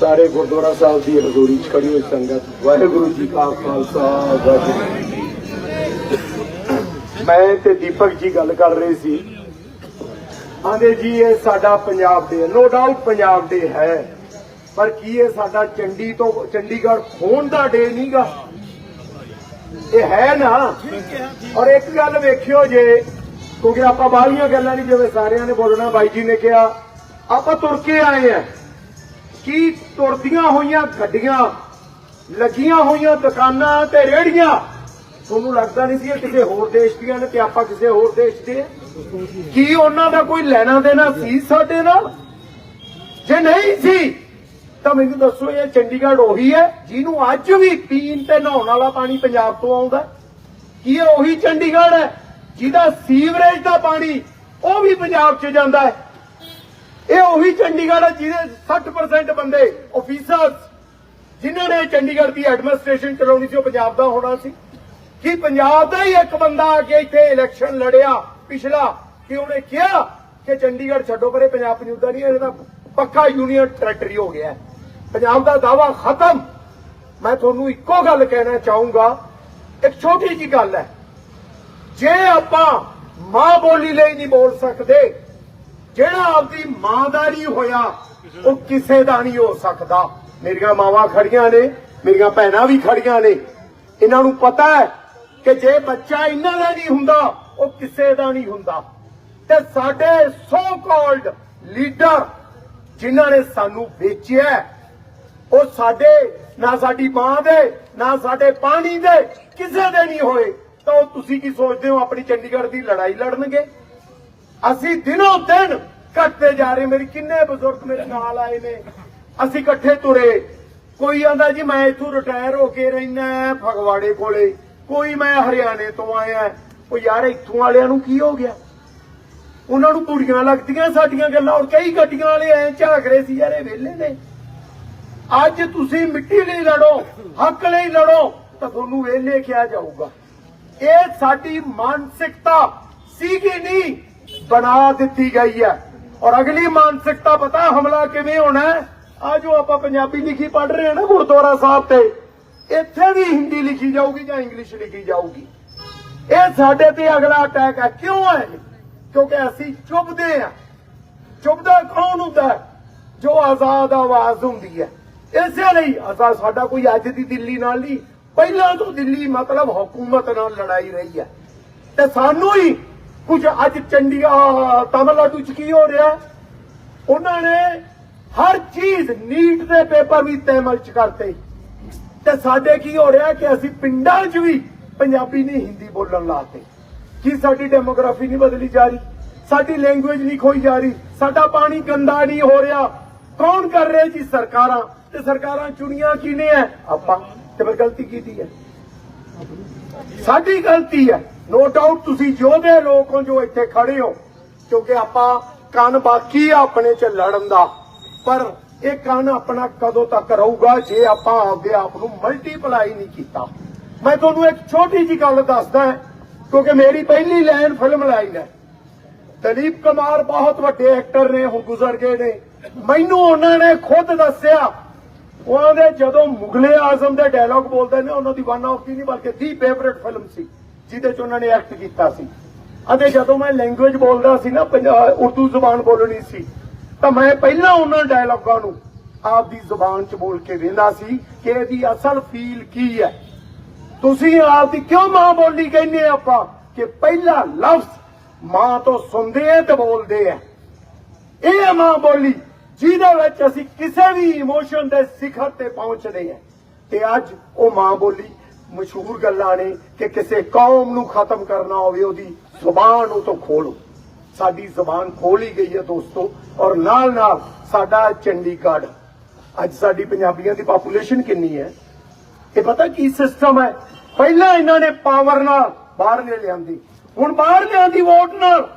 ਸਾਰੇ ਗੁਰਦੁਆਰਾ ਸਾਹਿਬ ਦੀ ਹਜ਼ੂਰੀ 'ਚ ਖੜੀ ਹੋਈ ਸੰਗਤ। ਵਾਹਿਗੁਰੂ ਜੀ ਕਾ ਖਾਲਸਾ, ਵਾਹਿਗੁਰੂ ਮੈਂ ਤੇ ਦੀਪਕ ਜੀ ਗੱਲ ਕਰ ਰਹੇ ਸੀ। ਆਂਦੇ ਜੀ, ਇਹ ਸਾਡਾ Punjab day no doubt Punjab day ਹੈ। ਪਰ ਕੀ ਇਹ ਸਾਡਾ ਚੰਡੀ ਤੋਂ, ਚੰਡੀਗੜ੍ਹ ਖੋਣ ਦਾ ਡੇ ਨਹੀਂਗਾ? ਇਹ ਹੈ ਨਾ? ਔਰ ਇੱਕ ਗੱਲ ਵੇਖਿਓ ਜੇ, ਕਿਉਂਕਿ ਆਪਾਂ ਬਾਹਲੀਆਂ ਗੱਲਾਂ ਨਹੀਂ, ਜਿਵੇਂ ਸਾਰਿਆਂ ਨੇ ਬੋਲਣਾ, ਬਾਈ ਜੀ ਨੇ ਕਿਹਾ, ਆਪਾਂ ਤੁਰ ਕੇ ਆਏ ਆ ਕੀ ਤੁਰਦੀਆਂ ਹੋਈਆਂ ਗੱਡੀਆਂ, ਲੱਗੀਆਂ ਹੋਈਆਂ ਦੁਕਾਨਾਂ ਤੇ ਰੇੜੀਆਂ ਤੁਹਾਨੂੰ ਲੱਗਦਾ ਨਹੀਂ ਸੀ ਇਹ ਕਿਸੇ ਹੋਰ ਦੇਸ਼ ਦੀਆਂ ਨੇ ਤੇ ਆਪਾਂ ਕਿਸੇ ਹੋਰ ਦੇਸ਼ ਦੇ? ਕੀ ਉਹਨਾਂ ਦਾ ਕੋਈ ਲੈਣਾ ਦੇਣਾ ਸੀ ਸਾਡੇ ਨਾਲ? ਜੇ ਨਹੀਂ ਸੀ, ਤਾਂ ਮੈਨੂੰ ਦੱਸੋ ਇਹ ਚੰਡੀਗੜ੍ਹ ਉਹੀ ਹੈ ਜਿਹਨੂੰ ਅੱਜ ਵੀ ਪੀਣ ਤੇ ਨਹਾਉਣ ਵਾਲਾ ਪਾਣੀ ਪੰਜਾਬ ਤੋਂ ਆਉਂਦਾ ਕੀ ਇਹ ਉਹੀ ਚੰਡੀਗੜ੍ਹ ਹੈ ਜਿਹਦਾ ਸੀਵਰੇਜ ਦਾ ਪਾਣੀ ਉਹ ਵੀ ਪੰਜਾਬ 'ਚ ਜਾਂਦਾ ਹੈ? ਇਹ ਉਹੀ ਚੰਡੀਗੜ੍ਹ ਹੈ ਜਿਹਦੇ 60% ਬੰਦੇ ਆਫੀਸਰਸ ਜਿਨ੍ਹਾਂ ਨੇ ਚੰਡੀਗੜ੍ਹ ਦੀ ਐਡਮਿਨਿਸਟ੍ਰੇਸ਼ਨ ਚਲਾਉਣੀ ਸੀ, ਉਹ ਪੰਜਾਬ ਦਾ ਹੋਣਾ ਸੀ। ਕਿ ਪੰਜਾਬ ਦਾ ਹੀ ਇੱਕ ਬੰਦਾ ਆ ਕੇ ਇੱਥੇ ਇਲੈਕਸ਼ਨ ਲੜਿਆ ਪਿਛਲਾ, ਕਿ ਉਹਨੇ ਕਿਹਾ ਕਿ ਚੰਡੀਗੜ੍ਹ ਛੱਡੋ, ਪਰੇ ਪੰਜਾਬ ਪਨਿਊਦਾ ਨਹੀਂ ਇਹਦਾ ਪੱਕਾ ਯੂਨੀਅਨ ਟੈਰੀਟਰੀ ਹੋ ਗਿਆ ਪੰਜਾਬ ਦਾ ਦਾਵਾ ਖਤਮ। ਮੈਂ ਤੁਹਾਨੂੰ ਇੱਕੋ ਗੱਲ ਕਹਿਣਾ ਚਾਹੂੰਗਾ, ਇੱਕ ਛੋਟੀ ਜੀ ਗੱਲ ਹੈ। ਜੇ ਆਪਾਂ ਮਾਂ ਬੋਲੀ ਲਈ ਨਹੀਂ ਬੋਲ ਸਕਦੇ ਜਿਹੜਾ ਆਪਦੀ ਮਾਂ ਦਾ ਨਹੀਂ ਹੋਇਆ, ਉਹ ਕਿਸੇ ਦਾ ਨਹੀਂ ਹੋ ਸਕਦਾ। ਮੇਰੀਆਂ ਮਾਵਾਂ ਖੜੀਆਂ ਨੇ, ਮੇਰੀਆਂ ਭੈਣਾਂ ਵੀ ਖੜੀਆਂ ਨੇ। ਇਹਨਾਂ ਨੂੰ ਪਤਾ ਹੈ ਕਿ ਜੇ ਬੱਚਾ ਇਹਨਾਂ ਦਾ ਨਹੀਂ ਹੁੰਦਾ, ਉਹ ਕਿਸੇ ਦਾ ਨਹੀਂ ਹੁੰਦਾ। ਤੇ ਸਾਡੇ ਸੋ ਕਾਲਡ ਲੀਡਰ ਜਿਨ੍ਹਾਂ ਨੇ ਸਾਨੂੰ ਵੇਚਿਆ ਉਹ ਸਾਡੇ, ਨਾ ਸਾਡੀ ਮਾਂ ਦੇ, ਨਾ ਸਾਡੇ ਪਾਣੀ ਦੇ, ਕਿਸੇ ਦੇ ਨਹੀਂ ਹੋਏ। ਤਾਂ ਉਹ ਤੁਸੀਂ ਕੀ ਸੋਚਦੇ ਹੋ, ਆਪਣੀ ਚੰਡੀਗੜ੍ਹ ਦੀ ਲੜਾਈ ਲੜਨਗੇ? ਅਸੀਂ ਦਿਨੋਂ ਦਿਨ ਘਟਦੇ ਜਾ ਰਹੇ ਮੇਰੀ, ਕਿੰਨੇ ਬਜ਼ੁਰਗ ਮੇਰੇ ਨਾਲ ਆਏ ਨੇ। ਅਸੀਂ ਇਕੱਠੇ ਤੁਰੇ। ਕੋਈ ਆਂਦਾ ਜੀ, ਮੈਂ ਇੱਥੋਂ ਰਿਟਾਇਰ ਹੋ ਕੇ ਰਹਿਣਾ ਫਗਵਾੜੇ ਕੋਲੇ। ਕੋਈ ਮੈਂ ਹਰਿਆਣੇ ਤੋਂ ਆਇਆ ਉਹ ਯਾਰ, ਇੱਥੋਂ ਵਾਲਿਆਂ ਨੂੰ ਕੀ ਹੋ ਗਿਆ? ਉਹਨਾਂ ਨੂੰ ਕੁੜੀਆਂ ਲੱਗਦੀਆਂ ਸਾਡੀਆਂ ਗੱਲਾਂ ਔਰ ਕਈ ਗੱਡੀਆਂ ਵਾਲੇ ਐ ਝਾਕ ਰਹੇ ਸੀ, ਯਾਰ ਇਹ ਵਿਹਲੇ ਨੇ। ਅੱਜ ਤੁਸੀਂ ਮਿੱਟੀ ਲਈ ਲੜੋ, ਹੱਕ ਲਈ ਲੜੋ, ਤਾਂ ਤੁਹਾਨੂੰ ਵਿਹਲੇ ਕਿਹਾ ਜਾਊਗਾ। ਇਹ ਸਾਡੀ ਮਾਨਸਿਕਤਾ ਸੀਗੀ ਨਹੀਂ, ਬਣਾ ਦਿੱਤੀ ਗਈ ਹੈ। ਔਰ ਅਗਲੀ ਮਾਨਸਿਕਤਾ ਪਤਾ ਹਮਲਾ ਕਿਵੇਂ ਹੋਣਾ ਆ ਜੋ ਆਪਾਂ ਪੰਜਾਬੀ ਲਿਖੀ ਪੜ੍ਹ ਰਹੇ ਹਾਂ ਨਾ ਗੁਰਦੁਆਰਾ ਸਾਹਿਬ ਤੇ। ਇੱਥੇ ਵੀ ਹਿੰਦੀ ਲਿਖੀ ਜਾਊਗੀ ਜਾਂ ਇੰਗਲਿਸ਼ ਲਿਖੀ ਜਾਊਗੀ। ਇਹ ਸਾਡੇ ਤੇ ਅਗਲਾ ਅਟੈਕ ਹੈ। ਕਿਉਂ ਹੈ ਕਿਉਂਕਿ ਅਸੀਂ ਚੁੱਭਦੇ ਆ ਚੁੱਭਦਾ ਕੌਣ ਹੁੰਦਾ ਜੋ ਆਜ਼ਾਦ ਆਵਾਜ਼ ਹੁੰਦੀ ਹੈ। ਇਸੇ ਲਈ ਅਸਾਂ ਸਾਡਾ ਕੋਈ ਅੱਜ ਦੀ ਦਿੱਲੀ ਨਾਲ ਨਹੀਂ, ਪਹਿਲਾਂ ਤੋਂ ਦਿੱਲੀ ਮਤਲਬ ਹਕੂਮਤ ਨਾਲ ਲੜਾਈ ਰਹੀ ਹੈ। ਤੇ ਸਾਨੂੰ ਹੀ ਕੁਝ ਅੱਜ ਚੰਡੀਗੜ੍ਹ ਤਮਿਲਨਾਡੂ ਚ ਕੀ ਹੋ ਰਿਹਾ? ਉਹਨਾਂ ਨੇ ਹਰ ਚੀਜ਼ ਨੀਟ ਦੇ ਪੇਪਰ ਵੀ ਤੈਮਲ ਚ ਕਰਤੇ। ਤੇ ਸਾਡੇ ਕੀ ਹੋ ਰਿਹਾ ਕਿ ਅਸੀਂ ਪਿੰਡਾਂ 'ਚ ਵੀ ਪੰਜਾਬੀ ਨਹੀਂ, ਹਿੰਦੀ ਬੋਲਣ ਲਾਤੇ ਕੀ ਸਾਡੀ ਡੈਮੋਗ੍ਰਾਫੀ ਨਹੀਂ ਬਦਲੀ ਜਾ ਰਹੀ? ਸਾਡੀ ਲੈਂਗੁਏਜ ਨਹੀਂ ਖੋਈ ਜਾ ਰਹੀ? ਸਾਡਾ ਪਾਣੀ ਗੰਦਾ ਨਹੀਂ ਹੋ ਰਿਹਾ? ਕੌਣ ਕਰ ਰਿਹਾ ਜੀ ਸਰਕਾਰਾਂ? ਤੇ ਸਰਕਾਰਾਂ ਚੁਣੀਆਂ ਕਿਨੇ ਹੈ ਆਪਾਂ। ਤੇ ਫਿਰ ਗਲਤੀ ਕੀਤੀ ਹੈ ਸਾਡੀ ਗਲਤੀ ਹੈ ਨੋ ਡਾਊਟ ਤੁਸੀਂ ਯੋਧੇ ਲੋਕ ਹੋ ਜੋ ਇੱਥੇ ਖੜੇ ਹੋ, ਕਿਉਂਕਿ ਆਪਾਂ ਕੰਨ ਬਾਕੀ ਆ ਆਪਣੇ ਚ ਲੜਨ ਦਾ। ਪਰ ਇਹ ਕੰਨ ਆਪਣਾ ਕਦੋਂ ਤੱਕ ਰਹੂਗਾ ਜੇ ਆਪਾਂ ਆਪਦੇ ਆਪ ਨੂੰ ਮਲਟੀਪਲਾਈ ਨਹੀਂ ਕੀਤਾ। ਮੈਂ ਤੁਹਾਨੂੰ ਇੱਕ ਛੋਟੀ ਜੀ ਗੱਲ ਦੱਸਦਾ ਕਿਉਂਕਿ ਮੇਰੀ ਪਹਿਲੀ ਲਾਈਨ ਫਿਲਮ ਲਾਈਨ ਹੈ। ਦਲੀਪ ਕੁਮਾਰ ਬਹੁਤ ਵੱਡੇ ਐਕਟਰ ਨੇ, ਹੁਣ ਗੁਜ਼ਰ ਗਏ ਨੇ। ਮੈਨੂੰ ਉਹਨਾਂ ਨੇ ਖੁਦ ਦੱਸਿਆ, ਉਹਨਾਂ ਦੇ ਜਦੋਂ ਮੁਗਲੇ ਆਜ਼ਮ ਦੇ ਡਾਇਲੌਗ ਬੋਲਦੇ ਨੇ, ਉਹਨਾਂ ਦੀ ਵਨ ਆਫ ਦੀ ਨਹੀਂ, ਬਲਕਿ ਦੀ ਫੇਵਰਿਟ ਫਿਲਮ ਸੀ। ਜਿਹਦੇ ਚ ਉਹਨਾਂ ਨੇ ਐਕਟ ਕੀਤਾ ਸੀ। ਅਤੇ ਜਦੋਂ ਮੈਂ ਲੈਂਗੁਏਜ ਬੋਲਦਾ ਸੀ ਨਾ, ਪੰਜਾ- ਉਰਦੂ ਜ਼ੁਬਾਨ ਬੋਲਣੀ ਸੀ, ਤਾਂ ਮੈਂ ਪਹਿਲਾਂ ਉਹਨਾਂ ਡਾਇਲੌਗਾਂ ਨੂੰ ਆਪਦੀ ਜ਼ੁਬਾਨ ਚ ਬੋਲ ਕੇ ਵੇਂਦਾ ਸੀ ਕਿ ਇਹਦੀ ਅਸਲ ਫੀਲ ਕੀ ਹੈ। ਤੁਸੀਂ ਆਪਦੀ ਕਿਉਂ ਮਾਂ ਬੋਲੀ ਕਹਿੰਦੇ ਆਪਾਂ? ਕਿ ਪਹਿਲਾ ਲਫ਼ਜ਼ ਮਾਂ ਤੋਂ ਸੁਣਦੇ ਆ ਤੇ ਬੋਲਦੇ ਆ। ਇਹ ਹੈ ਮਾਂ ਬੋਲੀ, ਜਿਹਦੇ ਵਿੱਚ ਅਸੀਂ ਕਿਸੇ ਵੀ ਇਮੋਸ਼ਨ ਦੇ ਸਿਖਰ ਤੇ ਪਹੁੰਚਦੇ ਆ। ਤੇ ਅੱਜ ਉਹ ਮਾਂ ਬੋਲੀ ਮਸ਼ਹੂਰ ਗੱਲਾਂ ਨੇ ਕਿ ਕਿਸੇ ਕੌਮ ਨੂੰ ਖਤਮ ਕਰਨਾ ਹੋਵੇ, ਉਹਦੀ ਜ਼ੁਬਾਨ ਉਹ ਤੋਂ ਖੋਲੋ। ਸਾਡੀ ਜ਼ੁਬਾਨ ਖੋਲ ਖੋਲੀ ਗਈ ਹੈ ਦੋਸਤੋ, ਔਰ ਨਾਲ ਨਾਲ ਸਾਡਾ ਚੰਡੀਗੜ੍ਹ। ਅੱਜ ਸਾਡੀ ਪੰਜਾਬੀਆਂ ਦੀ ਪਾਪੂਲੇਸ਼ਨ ਕਿੰਨੀ ਹੈ? ਇਹ ਪਤਾ ਕੀ ਸਿਸਟਮ ਹੈ? ਪਹਿਲਾਂ ਇਹਨਾਂ ਨੇ ਪਾਵਰ ਨਾਲ ਬਾਹਰ ਨੇ ਲਿਆਂਦੀ, ਹੁਣ ਬਾਹਰ ਲਿਆਂਦੀ ਵੋਟ ਨਾਲ।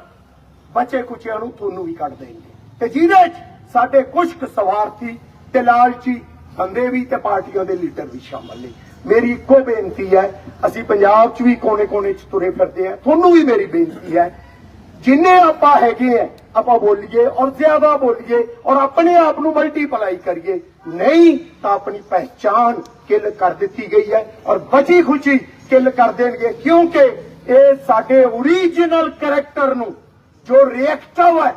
ਬਚੇ ਕੁਚਿਆਂ ਨੂੰ ਤੁਹਾਨੂੰ ਵੀ ਕੱਢ ਦੇਣਗੇ। ਤੇ ਜਿਹਦੇ ਚ ਸਾਡੇ ਕੁਝ ਸਵਾਰਥੀ, ਤੇ ਲਾਲਚੀ ਬੰਦੇ ਵੀ ਤੇ ਪਾਰਟੀਆਂ ਦੇ ਲੀਡਰ ਵੀ ਸ਼ਾਮਲ ਨੇ। ਮੇਰੀ ਇੱਕੋ ਬੇਨਤੀ ਹੈ, ਅਸੀਂ ਪੰਜਾਬ 'ਚ ਵੀ ਕੋਨੇ-ਕੋਨੇ 'ਚ ਤੁਰੇ ਫਿਰਦੇ ਆ ਤੁਹਾਨੂੰ ਵੀ ਮੇਰੀ ਬੇਨਤੀ ਹੈ, ਜਿੰਨੇ ਆਪਾਂ ਹੈਗੇ ਆ ਆਪਾਂ ਬੋਲੀਏ ਔਰ ਜ਼ਿਆਦਾ ਬੋਲੀਏ ਔਰ ਆਪਣੇ ਆਪ ਨੂੰ ਮਲਟੀਪਲਾਈ ਕਰੀਏ। ਨਹੀਂ ਤਾਂ ਆਪਣੀ ਪਹਿਚਾਨ ਕਿਲ ਕਰ ਦਿੱਤੀ ਗਈ ਹੈ ਔਰ ਬਚੀ ਖੁਸ਼ੀ ਕਿਲ ਕਰ ਦੇਣਗੇ, ਕਿਉਂਕਿ ਇਹ ਸਾਡੇ ਓਰੀਜਨਲ ਕੈਰੈਕਟਰ ਨੂੰ ਜੋ ਰਿਐਕਟਿਵ ਹੈ,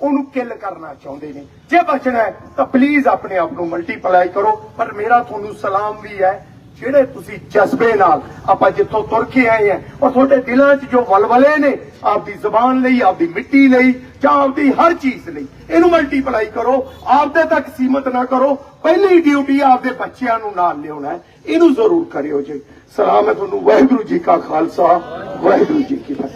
ਉਹਨੂੰ ਕਿਲ ਕਰਨਾ ਚਾਹੁੰਦੇ ਨੇ। ਜੇ ਬਚਣਾ ਤਾਂ ਪਲੀਜ਼ ਆਪਣੇ ਆਪ ਨੂੰ ਮਲਟੀਪਲਾਈ ਕਰੋ, ਪਰ ਮੇਰਾ ਤੁਹਾਨੂੰ ਸਲਾਮ ਵੀ ਹੈ ਜਿਹੜੇ ਤੁਸੀਂ ਜਜ਼ਬੇ ਨਾਲ ਆਪਾਂ ਜਿੱਥੋਂ ਤੁਰ ਕੇ ਆਏ ਆ ਔਰ ਤੁਹਾਡੇ ਦਿਲਾਂ 'ਚ ਜੋ ਵਲਵਲੇ ਨੇ, ਆਪਦੀ ਜ਼ਬਾਨ ਲਈ, ਆਪਦੀ ਮਿੱਟੀ ਲਈ, ਜਾਂ ਆਪਦੀ ਹਰ ਚੀਜ਼ ਲਈ, ਇਹਨੂੰ ਮਲਟੀਪਲਾਈ ਕਰੋ, ਆਪਦੇ ਤੱਕ ਸੀਮਤ ਨਾ ਕਰੋ, ਪਹਿਲੀ ਡਿਊਟੀ ਆਪਦੇ ਬੱਚਿਆਂ ਨੂੰ ਨਾਲ ਲਿਆਉਣਾ ਇਹਨੂੰ ਜ਼ਰੂਰ ਕਰਿਓ ਜੀ। ਸਲਾਮ ਹੈ ਤੁਹਾਨੂੰ, ਵਾਹਿਗੁਰੂ ਜੀ ਕਾ ਖਾਲਸਾ, ਵਾਹਿਗੁਰੂ ਜੀ ਕੀ ਫਤਿਹ।